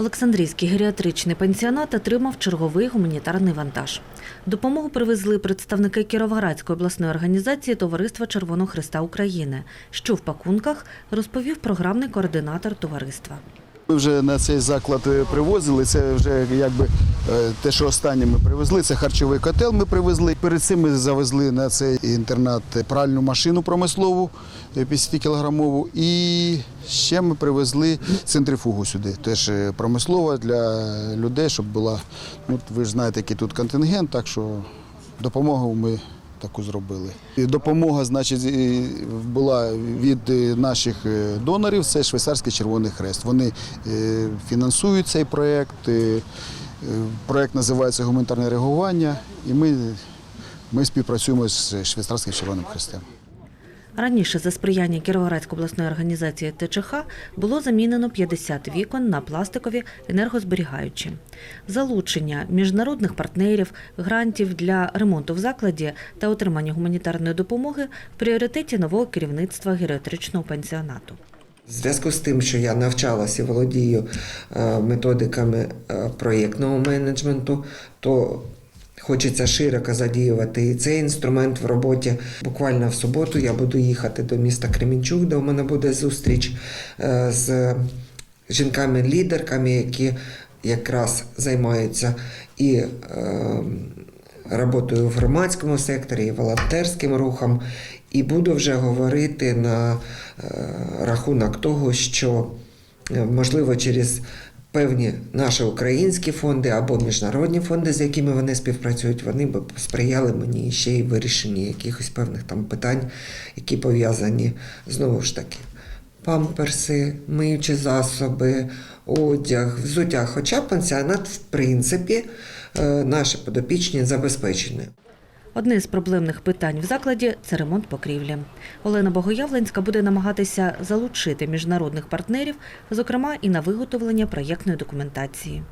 Олександрійський геріатричний пансіонат отримав черговий гуманітарний вантаж. Допомогу привезли представники Кіровоградської обласної організації Товариства Червоного Христа України. Що в пакунках розповів програмний координатор товариства. Ми вже на цей заклад е, привозили. Це вже якби е, те, що останнє ми привезли. Це харчовий котел. Ми привезли. Перед цим ми завезли на цей інтернат пральну машину промислову 50 кілограмову. І ще ми привезли центрифугу сюди. Теж е, промислова для людей, щоб була. Ну, ви ж знаєте, який тут контингент, так що допомогу ми. Таку зробили. І допомога, значить, була від е, наших е, донорів. Це Швейцарський Червоний Хрест. Вони е, фінансують цей проєкт. Проєкт називається Гуманітарне реагування, і ми, ми співпрацюємо з Швейцарським Червоним Хрестем. Раніше за сприяння Кіровоградської обласної організації ТЧХ було замінено 50 вікон на пластикові енергозберігаючі. Залучення міжнародних партнерів, грантів для ремонту в закладі та отримання гуманітарної допомоги в пріоритеті нового керівництва геріатричного пенсіонату. В зв'язку з тим, що я навчалася володію е, методиками е, проєктного менеджменту, то хочеться широко задіювати і цей інструмент в роботі. Буквально в суботу я буду їхати до міста Кремінчук, де у мене буде зустріч е, з жінками-лідерками, які якраз займаються і е, роботою в громадському секторі, і волонтерським рухом, і буду вже говорити на е, рахунок того, що можливо через певні наші українські фонди або міжнародні фонди, з якими вони співпрацюють, вони б сприяли мені ще й вирішенні якихось певних там питань, які пов'язані знову ж таки. Памперси, миючі засоби, одяг, взуття. Хоча пансіонат, в принципі, е, наші подопічні забезпечені. Одне з проблемних питань в закладі це ремонт покрівлі. Олена Богоявленська буде намагатися залучити міжнародних партнерів, зокрема і на виготовлення проєктної документації.